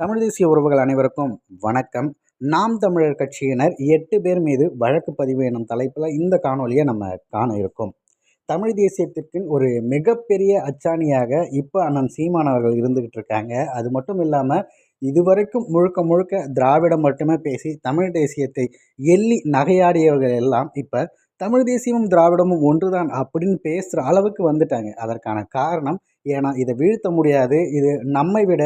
தமிழ் தேசிய உறவுகள் அனைவருக்கும் வணக்கம். நாம் தமிழர் கட்சியினர் எட்டு பேர் மீது வழக்கு பதிவு எனும் தலைப்பில் இந்த காணொலியை நம்ம காண இருக்கோம். தமிழ் தேசியத்திற்கு ஒரு மிகப்பெரிய அச்சாணியாக இப்போ அண்ணன் சீமான் அவர்கள் இருந்துக்கிட்டு இருக்காங்க. அது மட்டும் இல்லாமல் இதுவரைக்கும் முழுக்க முழுக்க திராவிடம் மட்டுமே பேசி தமிழ் தேசியத்தை எள்ளி நகையாடியவர்கள் எல்லாம் இப்போ தமிழ் தேசியமும் திராவிடமும் ஒன்றுதான் அப்படின்னு பேசுகிற அளவுக்கு வந்துட்டாங்க. அதற்கான காரணம் ஏன்னா இதை வீழ்த்த முடியாது. இது நம்மை விட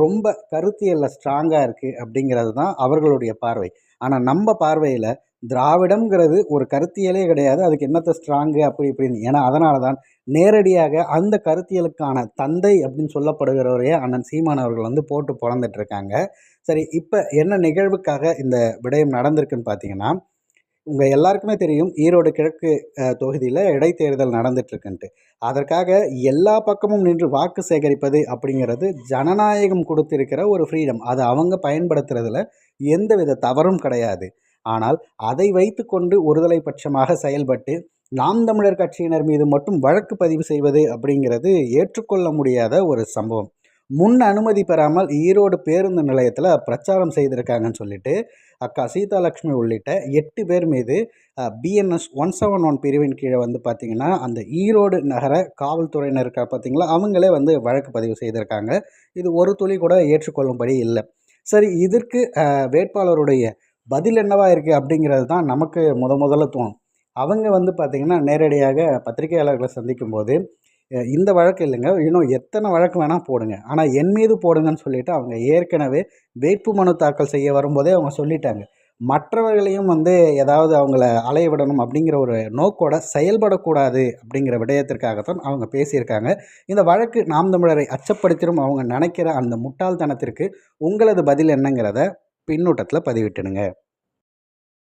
ரொம்ப கருத்தியலில் ஸ்ட்ராங்காக இருக்குது அப்படிங்கிறது தான் அவர்களுடைய பார்வை. ஆனால் நம்ம பார்வையில் திராவிடம்ங்கிறது ஒரு கருத்தியலே கிடையாது. அதுக்கு என்னத்தை ஸ்ட்ராங்கு அப்படி இப்படின்னு. ஏன்னா அதனால தான் நேரடியாக அந்த கருத்தியலுக்கான தந்தை அப்படின்னு சொல்லப்படுகிறவரையே அண்ணன் சீமான் அவர்கள் வந்து போட்டு பிறந்துட்டு இருக்காங்க. சரி இப்போ என்ன நிகழ்வுக்காக இந்த விடயம் நடந்திருக்குன்னு பார்த்தீங்கன்னா உங்கள் எல்லாருக்குமே தெரியும் ஈரோடு கிழக்கு தொகுதியில் இடைத்தேர்தல் நடந்துட்டுருக்குன்ட்டு. அதற்காக எல்லா பக்கமும் நின்று வாக்கு சேகரிப்பது அப்படிங்கிறது ஜனநாயகம் கொடுத்திருக்கிற ஒரு ஃப்ரீடம் அது அவங்க பயன்படுத்துறதுல எந்தவித தவறும் கிடையாது. ஆனால் அதை வைத்து கொண்டு ஒருதலை பட்சமாக செயல்பட்டு நாம் தமிழர் கட்சியினர் மீது மட்டும் வழக்கு பதிவு செய்வது அப்படிங்கிறது ஏற்றுக்கொள்ள முடியாத ஒரு சம்பவம். முன் அனுமதி பெறாமல் ஈரோடு பேருந்து நிலையத்தில் பிரச்சாரம் செய்திருக்காங்கன்னு சொல்லிட்டு அக்கா சீதாலட்சுமி உள்ளிட்ட எட்டு பேர் மீது பிஎன்எஸ் ஒன் செவன் ஒன் பிரிவின் கீழே வந்து பார்த்திங்கன்னா அந்த ஈரோடு நகர காவல்துறையினர் இருக்கா பார்த்திங்களா அவங்களே வந்து வழக்கு பதிவு செய்திருக்காங்க. இது ஒரு துளி கூட ஏற்றுக்கொள்ளும்படி இல்லை. சரி இதற்கு வேட்பாளருடைய பதில் என்னவாக இருக்குது அப்படிங்கிறது தான் நமக்கு முத முதல்ல தோணும். அவங்க வந்து பார்த்திங்கன்னா நேரடியாக பத்திரிகையாளர்களை சந்திக்கும்போது இந்த வழக்கு இல்லைங்க. இன்னும் எத்தனை வழக்கு வேணால் போடுங்க. ஆனால் என் மீது போடுங்கன்னு சொல்லிவிட்டு அவங்க ஏற்கனவே வேட்பு மனு தாக்கல் செய்ய வரும்போதே அவங்க சொல்லிட்டாங்க. மற்றவர்களையும் வந்து ஏதாவது அவங்கள அலைய விடணும் அப்படிங்கிற ஒரு நோக்கோட செயல்படக்கூடாது அப்படிங்கிற விடயத்திற்காகத்தான் அவங்க பேசியிருக்காங்க. இந்த வழக்கு நாம் தமிழரை அச்சப்படுத்திடும் அவங்க நினைக்கிற அந்த முட்டாள்தனத்திற்கு உங்களது பதில் என்னங்கிறத பின்னூட்டத்தில் பதிவிட்டுடுங்க.